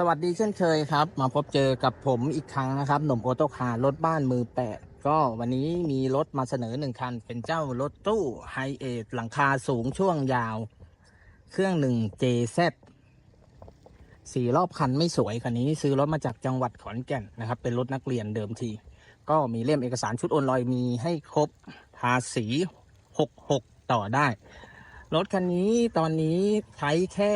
สวัสดีเช่นเคยครับ มาพบเจอกับผมอีกครั้งนะครับ หนุ่มโอโตคารถบ้านมือแปดก็วันนี้มีรถมาเสนอหนึ่งคัน เป็นเจ้ารถตู้ไฮเอทหลังคาสูงช่วงยาว เครื่องหนึ่ง JZ สี่รอบคันไม่สวยคันนี้ซื้อรถมาจากจังหวัดขอนแก่นนะครับ เป็นรถนักเรียนเดิมที ก็มีเล่มเอกสารชุดโอนลอยมีให้ครบภาษี66ต่อได้ รถคันนี้ตอนนี้ใช้แค่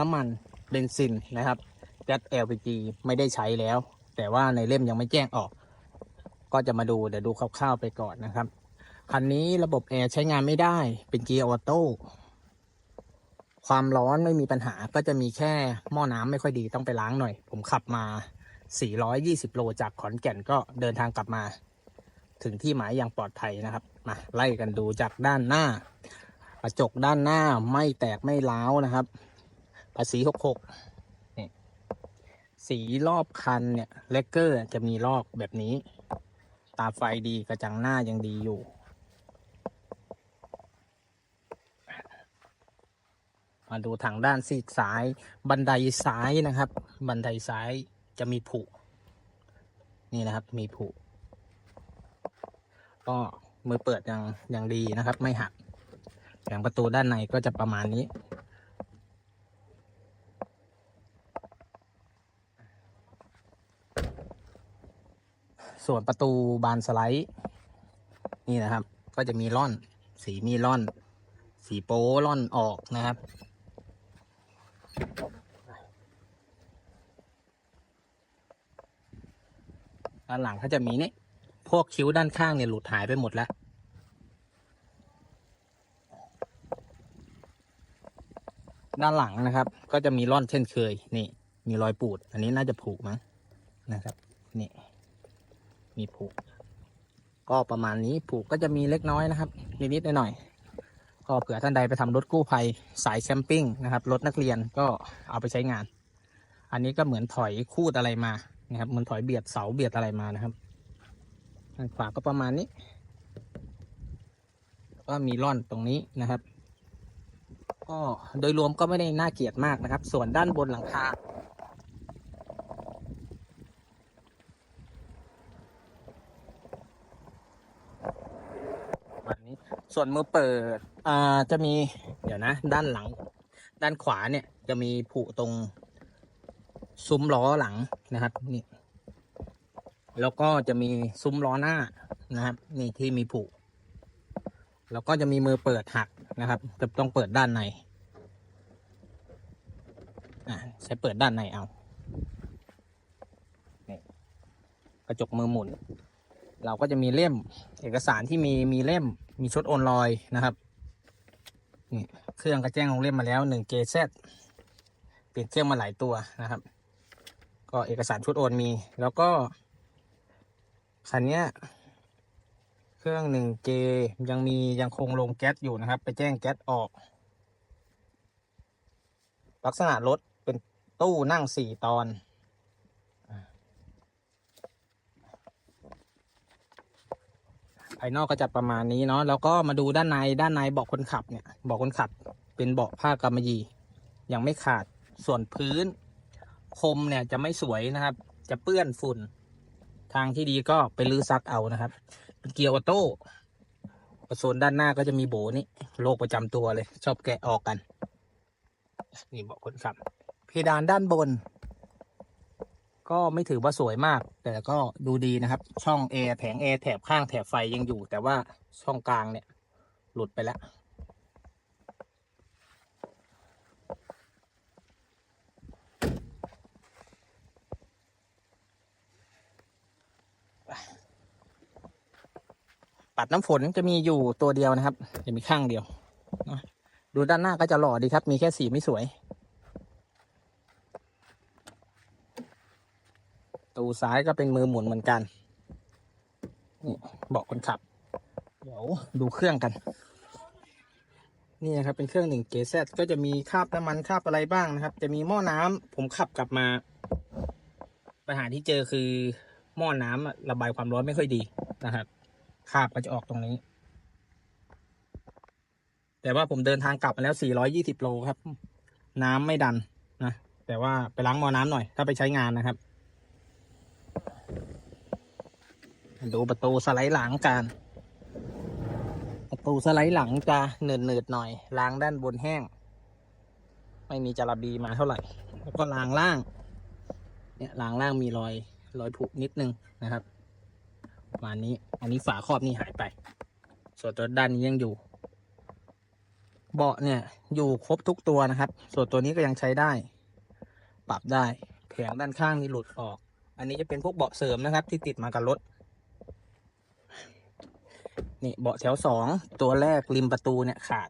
น้ำมัน บนซินนะครับแก๊ส LPG ไม่ได้ใช้แล้ว แต่ว่าในเล่มยังไม่แจ้งออก ก็จะมาดูเดี๋ยวดูคร่าวๆไปก่อนนะครับ คันนี้ระบบแอร์ใช้งานไม่ได้เป็นเกียร์ออโต้ความร้อนไม่มีปัญหาก็จะมีแค่หม้อน้ำไม่ค่อยดีต้องไปล้างหน่อย ผมขับมา 420 โลจากขอนแก่นก็เดินทางกลับมา ถึงที่หมายอย่างปลอดภัยนะครับมาไล่กันดูจากด้านหน้ากระจกด้านหน้าไม่แตกไม่ร้าวนะครับ ภาษีหกหกนี่สีรอบคันเนี่ยเลกเกอร์จะมีลอกแบบนี้ ตาไฟดีกระจังหน้ายังดีอยู่ มาดูทางด้านซีกซ้าย บันไดซ้ายนะครับ บันไดซ้ายจะมีผุ นี่นะครับมีผุ ก็มือเปิดยังยังดีนะครับ ไม่หักแผงประตูด้านในก็จะประมาณนี้ ส่วนประตูบานสไลด์ นี่นะครับ ก็จะมีร่อน สีมีร่อน สีโป้ร่อนออกนะครับ ด้านหลังเขาจะมีนี่พวกคิ้วด้านข้างเนี่ยหลุดหายไปหมดแล้วด้านหลังนะครับ ก็จะมีร่อนเช่นเคย นี่ มีรอยปูด อันนี้น่าจะผุมั้งนะครับ นี่ มีผุก็ประมาณนี้ผุก็จะมีเล็กน้อยนะครับนิดๆหน่อยๆก็เผื่อท่านใดไปทำรถกู้ภัยสายแคมปิ้งนะครับรถนักเรียนก็เอาไปใช้งาน อันนี้ก็เหมือนถอยคูดอะไรมานะครับเหมือนถอยเบียดเสาเบียดอะไรมานะครับด้านขวาก็ประมาณนี้ก็มีร่อนตรงนี้นะครับ ก็โดยรวมก็ไม่ได้น่าเกลียดมากนะครับ ส่วนด้านบนหลังคา แบบนี้ ส่วนมือเปิดอ่าจะมีเดี๋ยวนะ ด้านหลัง ด้านขวาเนี่ยจะมีผุตรง ซุ้มล้อหลังนะครับนี่แล้วก็จะมีซุ้มล้อหน้านะครับ นี่ที่มีผุแล้วก็จะมีมือเปิดหักนะครับ จะต้องเปิดด้านในอ่าใช้เปิดด้านในเอานี่กระจกมือหมุน เราก็จะมีเล่ม เอกสารที่มีมีเล่ม มีชุดโอนลอยนะครับนี่เครื่องก็แจ้งลงเล่มมาแล้วหนึ่ง JZ เปลี่ยนเครื่องมาหลายตัวนะครับ ก็เอกสารชุดโอนมี แล้วก็คันนี้เครื่องหนึ่งเจยังมียังคงลงแก๊สอยู่นะครับ ไปแจ้งแก๊สออก ลักษณะรถเป็นตู้นั่งสี่ตอน ภายนอกก็จะประมาณนี้เนาะแล้วก็มาดูด้านในด้านในเบาะคนขับเนี่ยเบาะคนขับเป็นเบาะผ้ากำมะหยี่ยังไม่ขาดส่วนพื้น คมเนี่ยจะไม่สวยนะครับ จะเปื้อนฝุ่น ทางที่ดีก็ไปลื้อซักเอานะครับเป็นเกียร์ออโต้โซนด้านหน้าก็จะมีโบนี่โรคประจำตัวเลย ชอบแกะออกกัน นี่เบาะคนขับ เพดานด้านบน ก็ไม่ถือว่าสวยมาก แต่ก็ดูดีนะครับ ช่องแอร์แผงแอร์แถบข้างแถบไฟยังอยู่ แต่ว่าช่องกลางเนี่ย หลุดไปแล้วปัดน้ำฝนจะมีอยู่ตัวเดียวนะครับ จะมีข้างเดียว ดูด้านหน้าก็จะหล่อดีครับ มีแค่สีไม่สวย ตูซ้ายก็เป็นมือหมุนเหมือนกันนี่เบาะคนขับ เดี๋ยวดูเครื่องกัน นี่นะครับเป็นเครื่องหนึ่งเกซก็จะมีคราบน้ำมันคราบอะไรบ้างนะครับ จะมีหม้อน้ำผมขับกลับมาปัญหาที่เจอคือหม้อน้ำอะระบายความร้อนไม่ค่อยดีนะครับคราบก็จะออกตรงนี้ แต่ว่าผมเดินทางกลับมาแล้ว 420 โลครับ น้ำไม่ดันนะแต่ว่าไปล้างหม้อน้ำหน่อย ถ้าไปใช้งานนะครับ ดูประตูสไลด์หลังกัน ประตูสไลด์หลังจะเนืดๆหน่อยล้างด้านบนแห้ง ไม่มีจาระบีมาเท่าไหร่ แล้วก็ล้างล่าง เนี่ยล้างล่างมีรอยรอยผุนิดนึงนะครับประมาณนี้ อันนี้ฝาครอบนี่หายไป ส่วนตัวด้านนี้ยังอยู่ เบาะเนี่ยอยู่ครบทุกตัวนะครับ ส่วนตัวนี้ก็ยังใช้ได้ ปรับได้แผงด้านข้างนี่หลุดออก อันนี้จะเป็นพวกเบาะเสริมนะครับ ที่ติดมากับรถ นี่เบาะแถวสองตัวแรกริมประตูเนี่ยขาด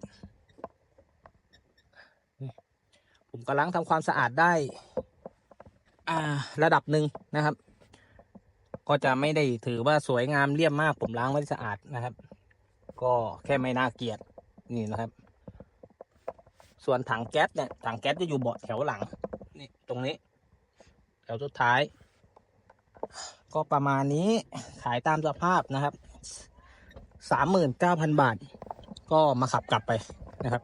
ผมกำลังทำความสะอาดได้ อ่า ระดับหนึ่งนะครับ ก็จะไม่ได้ถือว่าสวยงามเลี่ยมมาก ผมล้างไว้สะอาดนะครับ ก็แค่ไม่น่าเกลียดนี่นะครับ ส่วนถังแก๊สเนี่ยถังแก๊สจะอยู่เบาะแถวหลังนี่ตรงนี้แถวสุดท้าย ก็ประมาณนี้ขายตามสภาพนะครับ สามหมื่นเก้าพันบาท ก็มาขับกลับไปนะครับ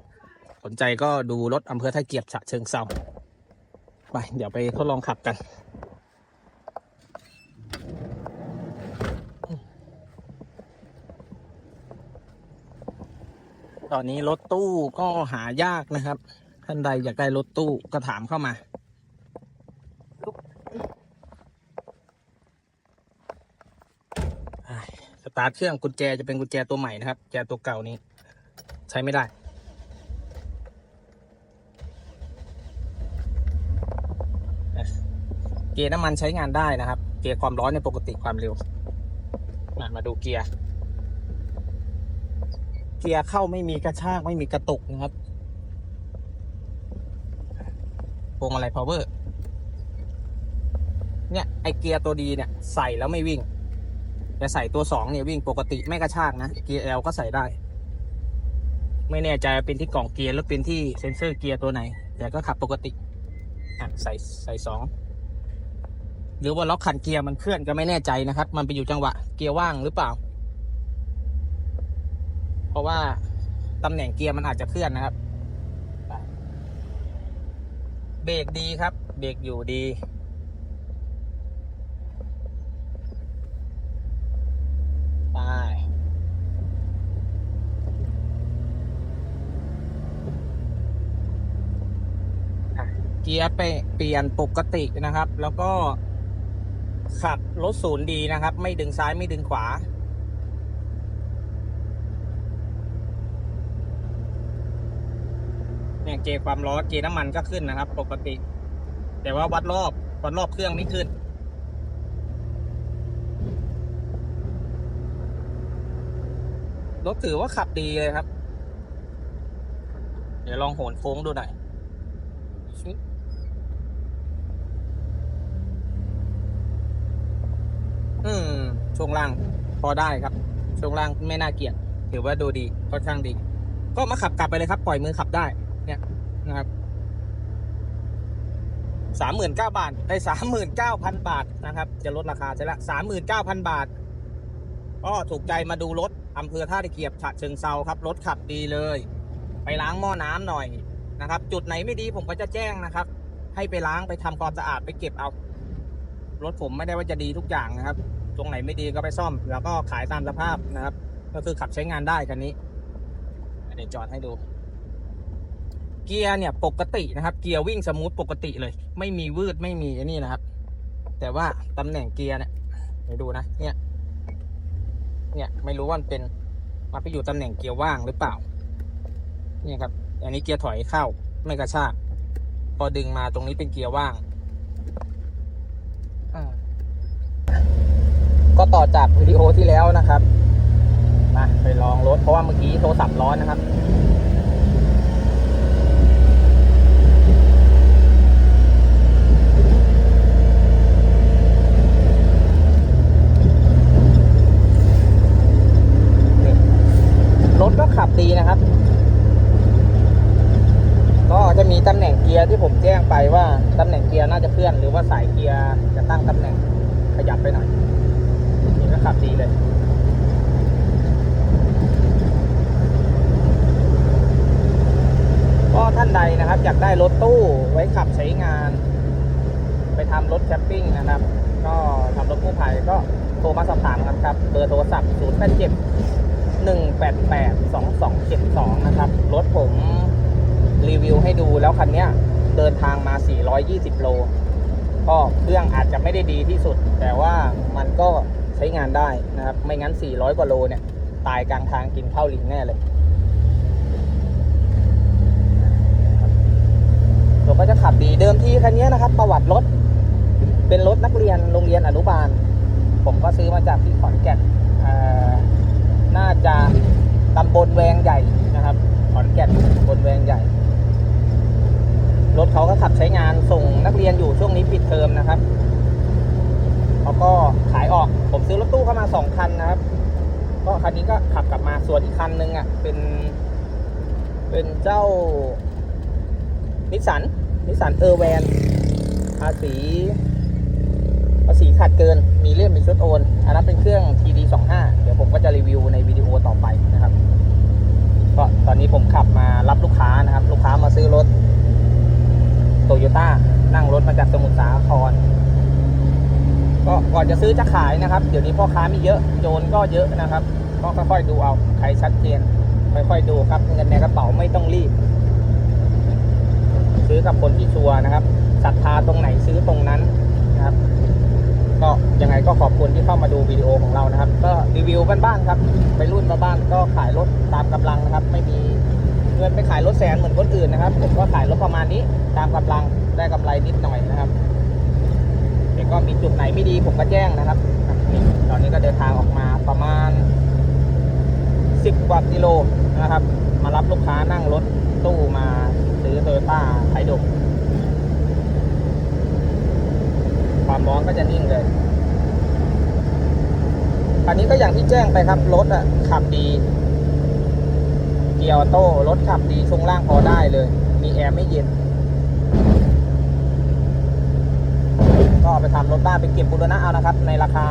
สนใจก็ดูรถอำเภอท่าเกียบฉะเชิงเซาไป เดี๋ยวไปทดลองขับกัน ตอนนี้รถตู้ก็หายากนะครับ ท่านใดอยากได้รถตู้ก็ถามเข้ามาอ่าส ตาร์ทเครื่องกุญแจจะเป็นกุญแจตัวใหม่นะครับกุญแจตัวเก่านี้ ใช้ไม่ได้เกียร์น้ำมันใช้งานได้นะครับ เกียร์ความร้อนในปกติความเร็ว มามาดูเกียร์ เกียร์เข้าไม่มีกระชากไม่มีกระตุกนะครับพวงมาลัย power เนี่ยไอเกียร์ตัวดีเนี่ย ใส่แล้วไม่วิ่ง แต่ใส่ตัวสองเนี่ยวิ่งปกติไม่กระชากนะ เกียร์ L ก็ใส่ได้ ไม่แน่ใจเป็นที่กล่องเกียร์หรือเป็นที่เซ็นเซอร์เกียร์ตัวไหน แต่ก็ขับปกติใส่ใส่สองหรือว่าล็อกขันเกียร์มันเคลื่อนก็ไม่แน่ใจนะครับ มันไปอยู่จังหวะเกียร์ว่างหรือเปล่า เพราะว่าตำแหน่งเกียร์มันอาจจะเคลื่อนนะครับ เบรกดีครับ เบรกอยู่ดี ไปอะ เกียร์ไปเปลี่ยนปกตินะครับ แล้วก็ขับรถศูนย์ดีนะครับ ไม่ดึงซ้ายไม่ดึงขวา เนี่ยเกความร้อนเกน้ำมันก็ขึ้นนะครับ ปกติ แต่ว่าวัดรอบวัดรอบเครื่องไม่ขึ้นรถถือว่าขับดีเลยครับ เดี๋ยวลองโหนโค้งดูหน่อยชึบอืม ช่วงล่างพอได้ครับ ช่วงล่างไม่น่าเกลียดถือว่าดูดีค่อนข้างดี ก็มาขับกลับไปเลยครับ ปล่อยมือขับได้ เนี่ยนะครับสามหมื่นเก้าบาทได้สามหมื่นเก้าพันบาทนะครับ จะลดราคาใช่ละสามหมื่นเก้าพันบาทก็ถูกใจมาดูรถอำเภอท่าตะเกียบฉะเชิงเซาครับ รถขับดีเลย ไปล้างหม้อน้ำหน่อยนะครับ จุดไหนไม่ดีผมก็จะแจ้งนะครับ ให้ไปล้างไปทำความสะอาดไปเก็บเอา รถผมไม่ได้ว่าจะดีทุกอย่างนะครับ ตรงไหนไม่ดีก็ไปซ่อม แล้วก็ขายตามสภาพนะครับ ก็คือขับใช้งานได้คันนี้เดี๋ยวจอดให้ดู เกียร์เนี่ยปกตินะครับ เกียร์วิ่งสมูทปกติเลย ไม่มีวืดไม่มีไอ้นี่นะครับ แต่ว่าตำแหน่งเกียร์เนี่ยเดี๋ยวดูนะ เนี่ย เนี่ยไม่รู้ว่ามันเป็นมาไปอยู่ตำแหน่งเกียร์ว่างหรือเปล่า เนี่ยครับ อันนี้เกียร์ถอยเข้าไม่กระชาก พอดึงมาตรงนี้เป็นเกียร์ว่างอ่า ก็ต่อจากวิดีโอที่แล้วนะครับ มาไปลองรถเพราะว่าเมื่อกี้โทรศัพท์ร้อนนะครับรถก็ขับดีนะครับ ก็จะมีตำแหน่งเกียร์ที่ผมแจ้งไปว่าตำแหน่งเกียร์น่าจะเคลื่อน หรือว่าสายเกียร์จะตั้งตำแหน่งขยับไปหน่อย ขับดีเลยก็ท่านใดนะครับอยากได้รถตู้ไว้ขับใช้งาน ไปทำรถแคมปิ้งนะครับ ก็ทำรถกู้ภัยก็โทรมาสอบถามกันครับ เบอร์โทรศัพท์ 0 8 7 1 8 8 2 2 7 2 นะครับ รถผมรีวิวให้ดูแล้วคันเนี้ยเดินทางมา 420 โล ก็เครื่องอาจจะไม่ได้ดีที่สุด แต่ว่ามันก็ใช้งานได้นะครับ ไม่งั้น 400 กว่าโลเนี่ย ตายกลางทางกินข้าวลิงแน่เลยราก็จะขับดีเดิมทีคันนี้นะครับ ประวัติรถเป็นรถนักเรียนโรงเรียนอนุบาล ผมก็ซื้อมาจากที่ขอนแก่นเอ่อน่าจะตำบลแวงใหญ่นะครับ ขอนแก่นตำบลแวงใหญ่ รถเขาก็ขับใช้งานส่งนักเรียนอยู่ช่วงนี้ปิดเทอมนะครับเขาก็ขายออก ผมซื้อรถตู้เข้ามาสองคันนะครับ ก็คันนี้ก็ขับกลับมาส่วนอีกคันนึงอะ เป็น เป็นเจ้านิสสันนิสสันเออร์แวนภาษีภาษีขาดเกิน มีเล่มมีชุดโอน อันนั้นเป็นเครื่อง TD 25 เดี๋ยวผมก็จะรีวิวในวิดีโอต่อไปนะครับก็ตอนนี้ผมขับมารับลูกค้านะครับ ลูกค้ามาซื้อรถโตโยต้านั่งรถมาจากสมุทรสาคร ก็ก่อนจะซื้อจะขายนะครับ เดี๋ยวนี้พ่อค้ามีเยอะโจรก็เยอะนะครับ ก็ค่อยๆดูเอา ใครชัดเจน ค่อยๆดูครับเงินในกระเป๋าไม่ต้องรีบ ซื้อกับคนที่ชัวร์นะครับศรัทธาตรงไหนซื้อตรงนั้นนะครับ ก็ยังไงก็ขอบคุณที่เข้ามาดูวิดีโอของเรานะครับ ก็รีวิวบ้านๆครับไปรุ่นบ้านๆก็ขายรถตามกำลังนะครับ ไม่มีเงินไปขายรถแสนเหมือนคนอื่นนะครับผมก็ขายรถประมาณนี้ตามกำลังได้กำไรนิดหน่อยนะครับเดี๋ยวก็มีจุดไหนไม่ดีผมก็แจ้งนะครับ ตอนนี้ก็เดินทางออกมาประมาณ 10 กว่ากิโลนะครับ มารับลูกค้านั่งรถตู้มาซื้อโตโยต้าไทดกความร้อนก็จะนิ่งเลยคันนี้ก็อย่างที่แจ้งไปครับ รถอะขับดี เกียร์ออโต้รถขับดีช่วงล่างพอได้เลย มีแอร์ไม่เย็น ก็ไปทำรถบ้านไปเก็บบูรณะเอานะครับ ในราคา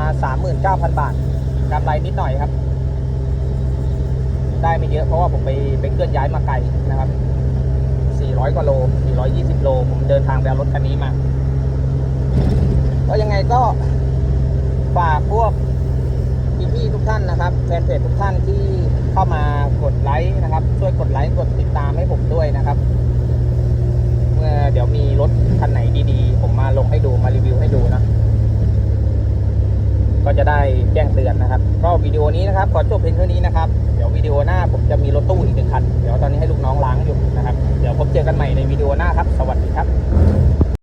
39,000 บาทกำไรนิดหน่อยครับ ได้ไม่เยอะเพราะว่าผมไปไปเคลื่อนย้ายมาไกลนะครับ 400 กว่าโล 420 โล ผมเดินทางไปเอารถคันนี้มา ก็ยังไงก็ฝากพวกพี่ๆทุกท่านนะครับแฟนเพจทุกท่านที่เข้ามากดไลค์นะครับ ช่วยกดไลค์กดติดตามให้ผมด้วยนะครับ เมื่อเดี๋ยวมีรถคันไหนดีๆ ผมมาลงให้ดูมารีวิวให้ดูนะ ก็จะได้แจ้งเตือนนะครับ ก็วิดีโอนี้นะครับขอจบเพียงเท่านี้นะครับ เดี๋ยววิดีโอหน้าผมจะมีรถตู้อีกหนึ่งคัน เดี๋ยวตอนนี้ให้ลูกน้องล้างอยู่นะครับ เดี๋ยวพบเจอกันใหม่ในวิดีโอหน้าครับ สวัสดีครับ